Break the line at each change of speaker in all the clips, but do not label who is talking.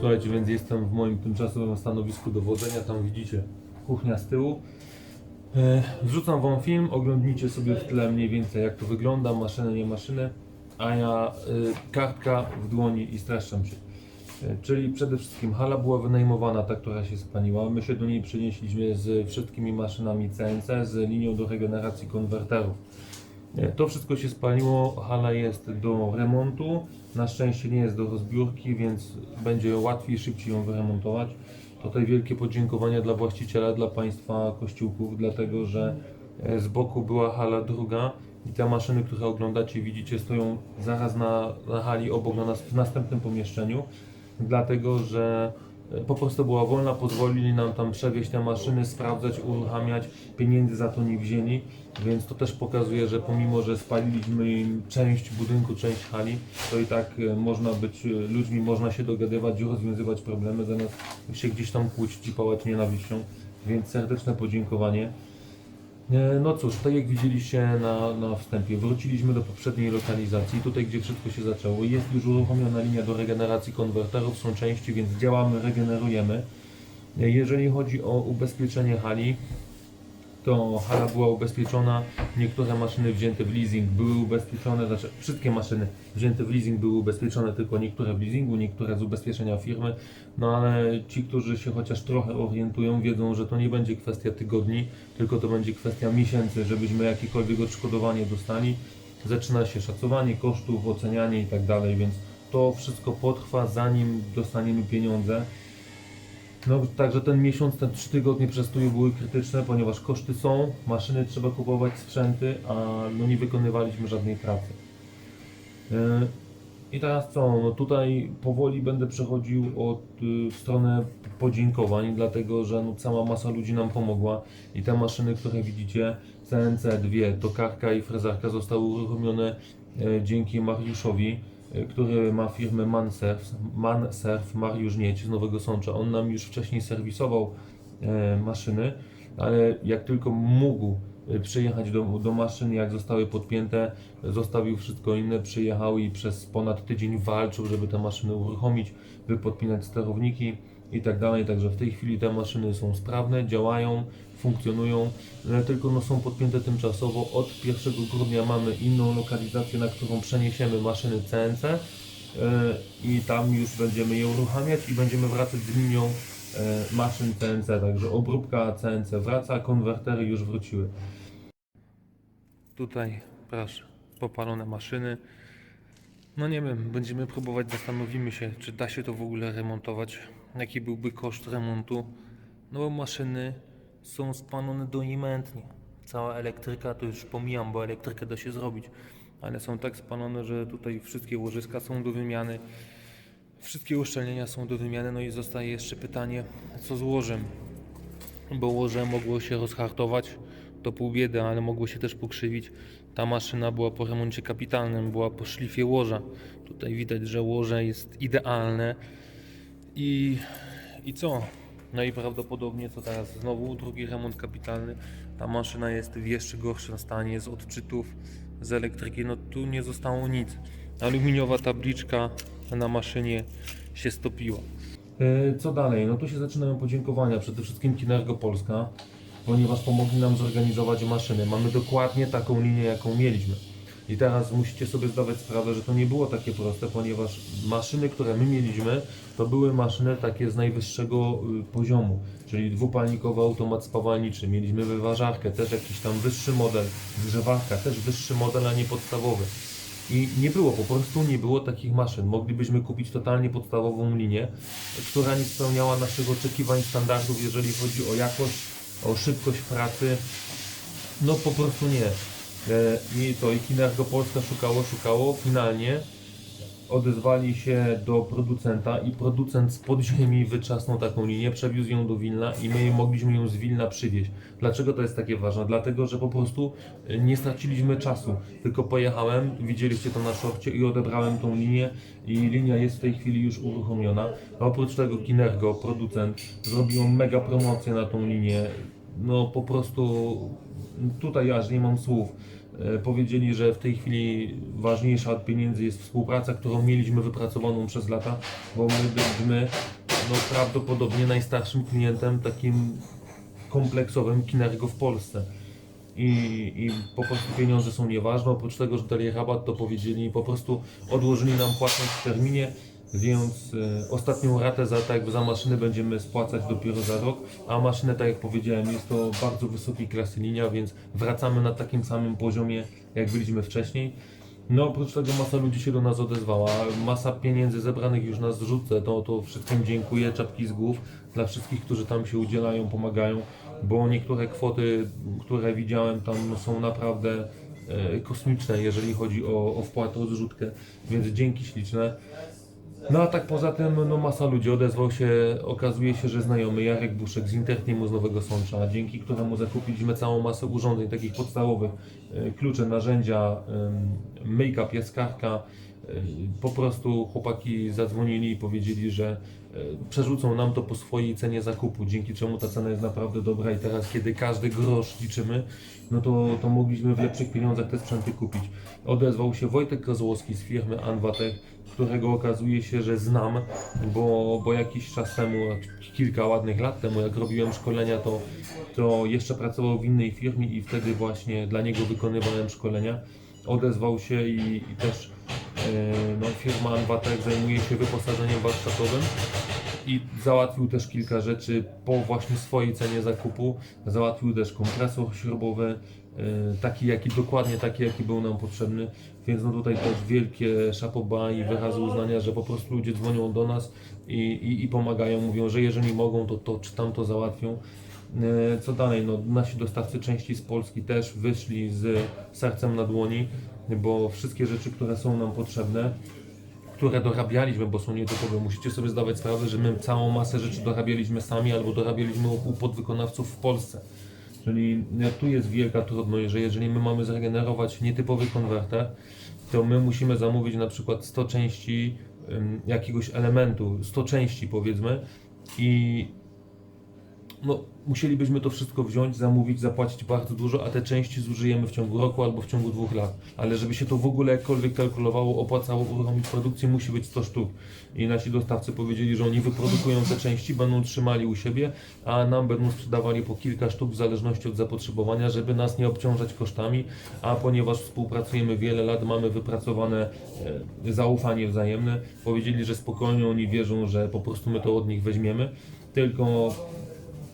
Słuchajcie, więc jestem w moim tymczasowym stanowisku dowodzenia, tam widzicie kuchnia z tyłu. E, Wrzucam wam film, oglądnijcie sobie w tle mniej więcej jak to wygląda, maszyny, nie maszyny, a ja y, kartka w dłoni i streszczam się. E, Czyli przede wszystkim hala była wynajmowana, ta, która się spaliła. My się do niej przenieśliśmy z wszystkimi maszynami CNC, z linią do regeneracji konwerterów. To wszystko się spaliło, hala jest do remontu. Na szczęście nie jest do rozbiórki, więc będzie łatwiej, szybciej ją wyremontować. Tutaj wielkie podziękowania dla właściciela, dla Państwa kościółków, dlatego że e, z boku była hala druga i te maszyny, które oglądacie, widzicie, stoją zaraz na, na hali obok, na nas, w następnym pomieszczeniu, dlatego że po prostu była wolna, pozwolili nam tam przewieźć te maszyny, sprawdzać, uruchamiać, pieniędzy za to nie wzięli, więc to też pokazuje, że pomimo, że spaliliśmy im część budynku, część hali, to i tak e, można być e, ludźmi, można się dogadywać, rozwiązywać problemy, zamiast się gdzieś tam kłócić i pałać nienawiścią, więc serdeczne podziękowanie. E, No cóż, tak jak widzieliście na, na wstępie, wróciliśmy do poprzedniej lokalizacji, tutaj gdzie wszystko się zaczęło. Jest już uruchomiona linia do regeneracji konwerterów, są części, więc działamy, regenerujemy. E, Jeżeli chodzi o ubezpieczenie hali, to hala była ubezpieczona, niektóre maszyny wzięte w leasing były ubezpieczone, znaczy wszystkie maszyny wzięte w leasing były ubezpieczone, tylko niektóre w leasingu, niektóre z ubezpieczenia firmy, no ale ci, którzy się chociaż trochę orientują, wiedzą, że to nie będzie kwestia tygodni, tylko to będzie kwestia miesięcy, żebyśmy jakiekolwiek odszkodowanie dostali. Zaczyna się szacowanie kosztów, ocenianie i tak dalej, więc to wszystko potrwa zanim dostaniemy pieniądze. No, także ten miesiąc, te trzy tygodnie przestoju były krytyczne, ponieważ koszty są, maszyny trzeba kupować, sprzęty, a no nie wykonywaliśmy żadnej pracy. Yy, I teraz co? No tutaj powoli będę przechodził od y, w stronę podziękowań, dlatego że no, cała masa ludzi nam pomogła i te maszyny, które widzicie, CNC2, tokarka i frezarka zostały uruchomione e, dzięki Mariuszowi, e, który ma firmę Mansurf, Mansurf Mariusz Nieć z Nowego Sącza. On nam już wcześniej serwisował e, maszyny, ale jak tylko mógł e, przyjechać do, do maszyn, jak zostały podpięte, zostawił wszystko inne, przyjechał i przez ponad tydzień walczył, żeby te maszyny uruchomić, wypodpinać sterowniki i tak dalej. Także w tej chwili te maszyny są sprawne, działają, funkcjonują, ale tylko no, są podpięte tymczasowo. Od 1 grudnia mamy inną lokalizację, na którą przeniesiemy maszyny CNC e, i tam już będziemy je uruchamiać i będziemy wracać z linią e, maszyn CNC. Także obróbka CNC wraca, konwertery już wróciły. Tutaj, proszę, popalone maszyny. No nie wiem, będziemy próbować, zastanowimy się, czy da się to w ogóle remontować. Jaki byłby koszt remontu? No bo maszyny są spalone doimentnie. Cała elektryka to już pomijam, bo elektrykę da się zrobić, ale są tak spalone, że tutaj wszystkie łożyska są do wymiany. Wszystkie uszczelnienia są do wymiany, no i zostaje jeszcze pytanie, co z łożem? Bo łoże mogło się rozhartować, to pół biedy, ale mogło się też pokrzywić. Ta maszyna była po remoncie kapitalnym, była po szlifie łoża. Tutaj widać, że łoże jest idealne. I, I co? No i prawdopodobnie co teraz? Znowu drugi remont kapitalny. Ta maszyna jest w jeszcze gorszym stanie z odczytów z elektryki. No tu nie zostało nic. Aluminiowa tabliczka na maszynie się stopiła. E, Co dalej? No tu się zaczynają podziękowania. Przede wszystkim Kinergo Polska, ponieważ pomogli nam zorganizować maszyny. Mamy dokładnie taką linię, jaką mieliśmy. I teraz musicie sobie zdawać sprawę, że to nie było takie proste, ponieważ maszyny, które my mieliśmy, to były maszyny takie z najwyższego y, poziomu, czyli dwupalnikowy automat spawalniczy. Mieliśmy wyważarkę, też jakiś tam wyższy model, grzewarka, też wyższy model, a nie podstawowy. I nie było, po prostu nie było takich maszyn. Moglibyśmy kupić totalnie podstawową linię, która nie spełniała naszych oczekiwań, standardów, jeżeli chodzi o jakość, o szybkość pracy. No po prostu nie. E, I to i Kinergo Polska szukało, szukało, finalnie odezwali się do producenta i producent z podziemi wyczasnął taką linię, przewiózł ją do Wilna i my mogliśmy ją z Wilna przywieźć. Dlaczego to jest takie ważne? Dlatego, że po prostu e, nie straciliśmy czasu, tylko pojechałem, widzieliście to na szorcie i odebrałem tą linię i linia jest w tej chwili już uruchomiona. A oprócz tego Kinergo, producent, zrobił mega promocję na tą linię. No po prostu tutaj aż nie mam słów. E, Powiedzieli, że w tej chwili ważniejsza od pieniędzy jest współpraca, którą mieliśmy wypracowaną przez lata, bo my byliśmy no, prawdopodobnie najstarszym klientem takim kompleksowym Kinergo w Polsce. I, I po prostu pieniądze są nieważne. Oprócz tego, że dali rabat, to powiedzieli po prostu odłożyli nam płatność w terminie, więc e, ostatnią ratę za, tak za maszynę będziemy spłacać dopiero za rok, a maszynę, tak jak powiedziałem, jest to bardzo wysokiej klasy linia, więc wracamy na takim samym poziomie, jak byliśmy wcześniej. No oprócz tego masa ludzi się do nas odezwała, masa pieniędzy zebranych już nas zrzucę, to, to wszystkim dziękuję, czapki z głów dla wszystkich, którzy tam się udzielają, pomagają, bo niektóre kwoty, które widziałem tam są naprawdę e, kosmiczne, jeżeli chodzi o, o wpłatę, o zrzutkę, więc dzięki śliczne. No a tak poza tym, no masa ludzi odezwał się, okazuje się, że znajomy Jarek Buszek z Intertemu z Nowego Sącza, dzięki któremu zakupiliśmy całą masę urządzeń takich podstawowych, e, klucze, narzędzia, myjka, piaskarka. E, Po prostu chłopaki zadzwonili i powiedzieli, że przerzucą nam to po swojej cenie zakupu, dzięki czemu ta cena jest naprawdę dobra i teraz kiedy każdy grosz liczymy, no to, to mogliśmy w lepszych pieniądzach te sprzęty kupić. Odezwał się Wojtek Kozłowski z firmy Anwatech, którego okazuje się, że znam, bo, bo jakiś czas temu, kilka ładnych lat temu, jak robiłem szkolenia, to, to jeszcze pracował w innej firmie i wtedy właśnie dla niego wykonywałem szkolenia. Odezwał się i, i też e, no, firma Anwatek zajmuje się wyposażeniem warsztatowym i załatwił też kilka rzeczy po właśnie swojej cenie zakupu. Załatwił też kompresor śrubowy, e, taki jaki, dokładnie taki jaki był nam potrzebny, więc no tutaj też wielkie szapoba i wyrazy uznania, że po prostu ludzie dzwonią do nas i, i, i pomagają, mówią, że jeżeli mogą, to to czy tam to załatwią. E, Co dalej? No, nasi dostawcy części z Polski też wyszli z sercem na dłoni, bo wszystkie rzeczy, które są nam potrzebne, które dorabialiśmy, bo są nietypowe. Musicie sobie zdawać sprawę, że my całą masę rzeczy dorabialiśmy sami albo dorabialiśmy u podwykonawców w Polsce. Czyli jak tu jest wielka trudność, że jeżeli my mamy zregenerować nietypowy konwerter, to my musimy zamówić na przykład 100 części jakiegoś elementu, 100 części powiedzmy i no, musielibyśmy to wszystko wziąć, zamówić, zapłacić bardzo dużo, a te części zużyjemy w ciągu roku albo w ciągu dwóch lat. Ale żeby się to w ogóle jakkolwiek kalkulowało, opłacało uruchomić produkcję, musi być 100 sztuk. I nasi dostawcy powiedzieli, że oni wyprodukują te części, będą trzymali u siebie, a nam będą sprzedawali po kilka sztuk w zależności od zapotrzebowania, żeby nas nie obciążać kosztami, a ponieważ współpracujemy wiele lat, mamy wypracowane e, zaufanie wzajemne, powiedzieli, że spokojnie oni wierzą, że po prostu my to od nich weźmiemy, tylko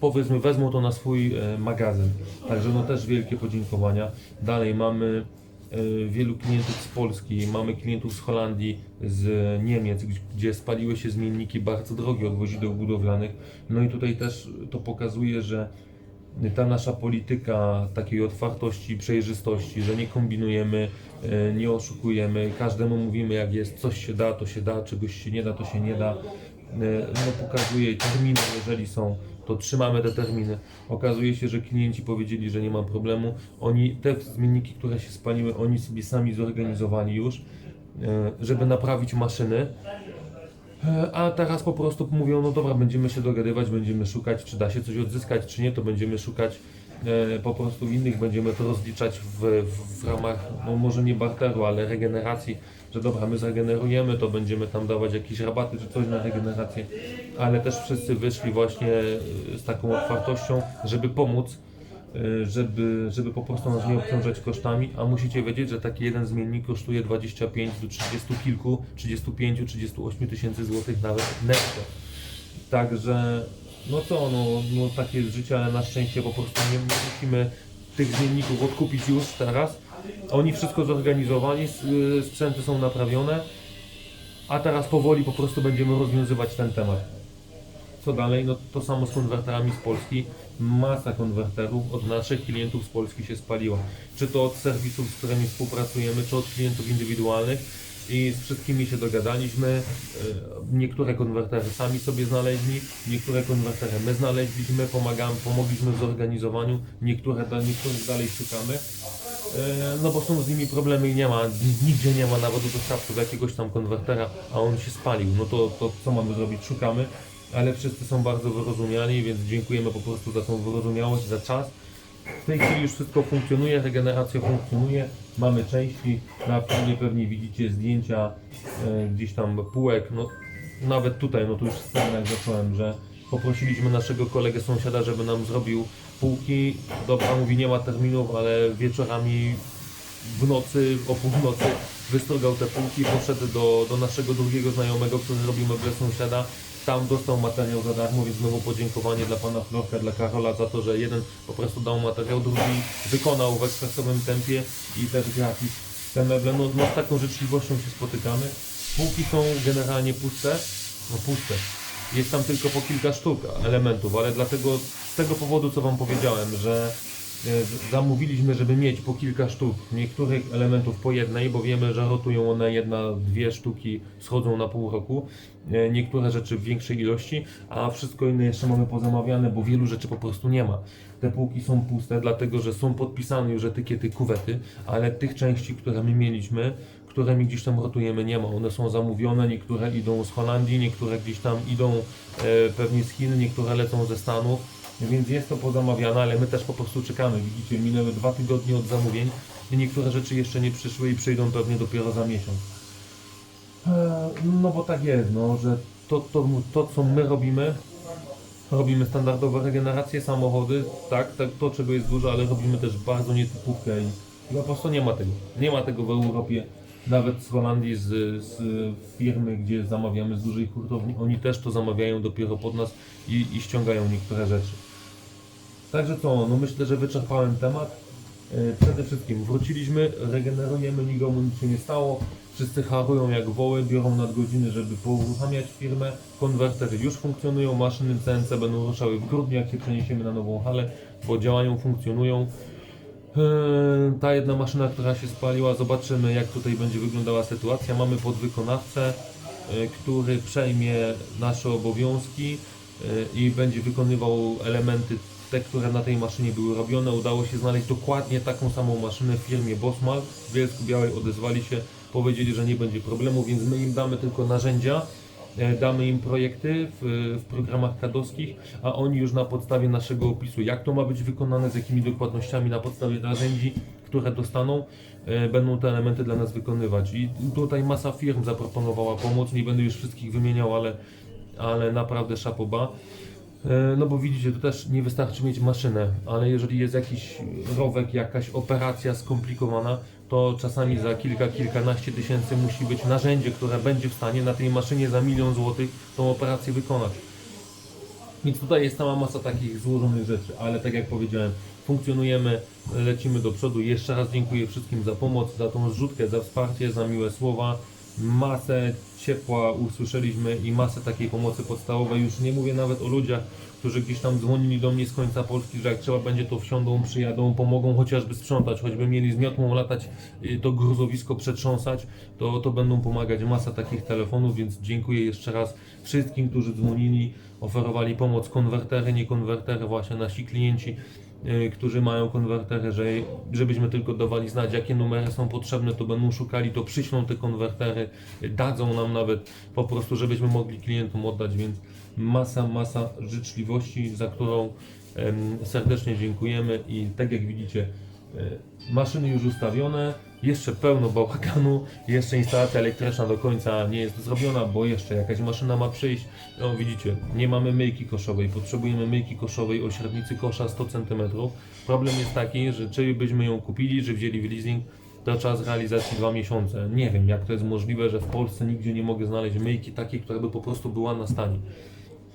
powiedzmy wezmą to na swój e, magazyn. Także no też wielkie podziękowania. Dalej mamy e, wielu klientów z Polski, mamy klientów z Holandii, z Niemiec, gdzie- spaliły się zmienniki bardzo drogie od wozideł budowlanych. No i tutaj też to pokazuje, że ta nasza polityka takiej otwartości, przejrzystości, że nie kombinujemy, e, nie oszukujemy, każdemu mówimy jak jest, coś się da, to się da, czegoś się nie da, to się nie da. E, No pokazuje terminy, jeżeli są, to trzymamy te terminy. Okazuje się, że klienci powiedzieli, że nie ma problemu. Oni te zmienniki, które się spaliły, oni sobie sami zorganizowali już, e, żeby naprawić maszyny. E, A teraz po prostu mówią, no dobra, będziemy się dogadywać, będziemy szukać, czy da się coś odzyskać, czy nie, to będziemy szukać po prostu innych, będziemy to rozliczać w, w, w ramach, no może nie barteru, ale regeneracji, że dobra, my zregenerujemy, to będziemy tam dawać jakieś rabaty czy coś na regenerację, ale też wszyscy wyszli właśnie e, z taką otwartością, żeby pomóc, e, żeby, żeby po prostu nas nie obciążać kosztami, a musicie wiedzieć, że taki jeden zmiennik kosztuje 25 do 30 kilku, 35, 38 tysięcy złotych nawet netto. Także no co, no, no takie jest życie, ale na szczęście po prostu nie, musimy tych zmienników odkupić już teraz. Oni wszystko zorganizowali, y, sprzęty są naprawione, a teraz powoli po prostu będziemy rozwiązywać ten temat. Co dalej? No to samo z konwerterami z Polski. Masa konwerterów od naszych klientów z Polski się spaliła. Czy to od serwisów, z którymi współpracujemy, czy od klientów indywidualnych. I z wszystkimi się dogadaliśmy. E, Niektóre konwertery sami sobie znaleźli, niektóre konwertery my znaleźliśmy, pomagamy, pomogliśmy w zorganizowaniu, niektóre, niektórych dalej szukamy. E, No bo są z nimi problemy i nie ma, nigdzie nie ma nawodu dostawców jakiegoś tam konwertera, a on się spalił. No to, to co mamy zrobić? Szukamy, ale wszyscy są bardzo wyrozumiali, więc dziękujemy po prostu za tą wyrozumiałość, za czas. W tej chwili już wszystko funkcjonuje, regeneracja funkcjonuje, mamy części, na filmie pewnie widzicie zdjęcia e, gdzieś tam półek, no nawet tutaj, no tu już scenę zacząłem, że poprosiliśmy naszego kolegę sąsiada, żeby nam zrobił półki, dobra mówi nie ma terminów, ale wieczorami w nocy, o północy wystrogał te półki, poszedł do, do naszego drugiego znajomego, który robił meble sąsiada. Tam dostał materiał za darmo, więc znowu podziękowanie dla pana Florka, dla Karola za to, że jeden po prostu dał materiał, drugi wykonał w ekspresowym tempie i też gratis te meble. No, no z taką życzliwością się spotykamy. Półki są generalnie puste, no puste. Jest tam tylko po kilka sztuk elementów, ale dlatego z tego powodu, co wam powiedziałem, że zamówiliśmy, żeby mieć po kilka sztuk niektórych elementów po jednej, bo wiemy, że rotują one jedna, dwie sztuki, schodzą na pół roku. E, Niektóre rzeczy w większej ilości, a wszystko inne jeszcze mamy pozamawiane, bo wielu rzeczy po prostu nie ma. Te półki są puste, dlatego że są podpisane już etykiety kuwety, ale tych części, które my mieliśmy, które mi gdzieś tam rotujemy, nie ma. One są zamówione, niektóre idą z Holandii, niektóre gdzieś tam idą e, pewnie z Chin, niektóre lecą ze Stanów. Więc jest to pozamawiane, ale my też po prostu czekamy. Widzicie, minęły dwa tygodnie od zamówień i niektóre rzeczy jeszcze nie przyszły i przyjdą pewnie dopiero za miesiąc. Eee, No bo tak jest, no, że to, to, to co my robimy, robimy standardowe regeneracje, samochody, tak, tak, to czego jest dużo, ale robimy też bardzo nietypówkę i po prostu nie ma tego. Nie ma tego w Europie. Nawet z Holandii, z, z firmy, gdzie zamawiamy z dużej hurtowni, oni też to zamawiają dopiero pod nas i, i ściągają niektóre rzeczy. Także co, no myślę, że wyczerpałem temat. E, Przede wszystkim wróciliśmy, regenerujemy, nikomu nic się nie stało. Wszyscy harują jak woły, biorą nadgodziny, żeby pouruchamiać firmę. Konwertery już funkcjonują, maszyny CNC będą ruszały w grudniu, jak się przeniesiemy na nową halę, bo działają, funkcjonują. Eee, Ta jedna maszyna, która się spaliła, zobaczymy jak tutaj będzie wyglądała sytuacja. Mamy podwykonawcę, e, który przejmie nasze obowiązki e, i będzie wykonywał elementy te, które na tej maszynie były robione. Udało się znaleźć dokładnie taką samą maszynę w firmie Bosmal. W Bielsku Białej odezwali się, powiedzieli, że nie będzie problemu, więc my im damy tylko narzędzia, damy im projekty w, w programach kadowskich, a oni już na podstawie naszego opisu, jak to ma być wykonane, z jakimi dokładnościami, na podstawie narzędzi, które dostaną, e, będą te elementy dla nas wykonywać. I tutaj masa firm zaproponowała pomoc, nie będę już wszystkich wymieniał, ale, ale naprawdę szapoba. E, No bo widzicie, to też nie wystarczy mieć maszynę, ale jeżeli jest jakiś rowek, jakaś operacja skomplikowana, to czasami za kilka, kilkanaście tysięcy musi być narzędzie, które będzie w stanie na tej maszynie za milion złotych tą operację wykonać. Więc tutaj jest cała masa takich złożonych rzeczy, ale tak jak powiedziałem, funkcjonujemy, lecimy do przodu. Jeszcze raz dziękuję wszystkim za pomoc, za tą zrzutkę, za wsparcie, za miłe słowa. Masę ciepła usłyszeliśmy i masę takiej pomocy podstawowej. Już nie mówię nawet o ludziach, którzy gdzieś tam dzwonili do mnie z końca Polski, że jak trzeba będzie to wsiądą, przyjadą, pomogą chociażby sprzątać, choćby mieli z miotłą latać y, to gruzowisko przetrząsać, to, to będą pomagać. Masa takich telefonów, więc dziękuję jeszcze raz wszystkim, którzy dzwonili, oferowali pomoc, konwertery, nie konwertery, właśnie nasi klienci, y, którzy mają konwertery, że, żebyśmy tylko dawali znać, jakie numery są potrzebne, to będą szukali, to przyślą te konwertery, y, dadzą nam nawet po prostu, żebyśmy mogli klientom oddać, więc masa, masa życzliwości, za którą serdecznie dziękujemy i tak jak widzicie, e, maszyny już ustawione, jeszcze pełno bałaganu, jeszcze instalacja elektryczna do końca nie jest zrobiona, bo jeszcze jakaś maszyna ma przyjść. No widzicie, nie mamy myjki koszowej, potrzebujemy myjki koszowej o średnicy kosza 100 cm. Problem jest taki, że czy byśmy ją kupili, że wzięli w leasing, to czas realizacji dwa miesiące. Nie wiem, jak to jest możliwe, że w Polsce nigdzie nie mogę znaleźć myjki takiej, która by po prostu była na stanie.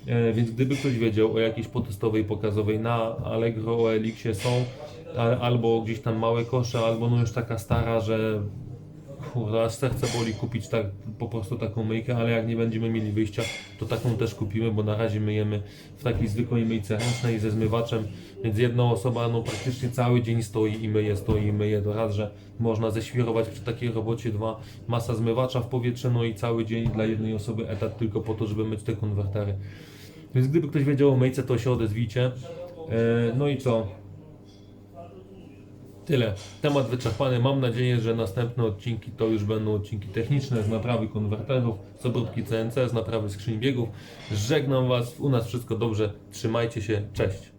E, Więc gdyby ktoś wiedział o jakiejś potestowej, pokazowej na Allegro, o Elixie są, albo gdzieś tam małe kosze, albo no już taka stara, że kurde, aż serce boli kupić tak, po prostu taką myjkę, ale jak nie będziemy mieli wyjścia, to taką też kupimy, bo na razie myjemy w takiej zwykłej myjce ręcznej ze zmywaczem, więc jedna osoba no praktycznie cały dzień stoi i myje, stoi i myje, to raz, że można ześwirować przy takiej robocie, dwa, masa zmywacza w powietrze, no i cały dzień dla jednej osoby etat tylko po to, żeby myć te konwertery. Więc gdyby ktoś wiedział o myjce, to się odezwijcie. E, No i co? Tyle. Temat wyczerpany. Mam nadzieję, że następne odcinki to już będą odcinki techniczne z naprawy konwerterów, z obróbki CNC, z naprawy skrzyń biegów. Żegnam Was. U nas wszystko dobrze. Trzymajcie się. Cześć.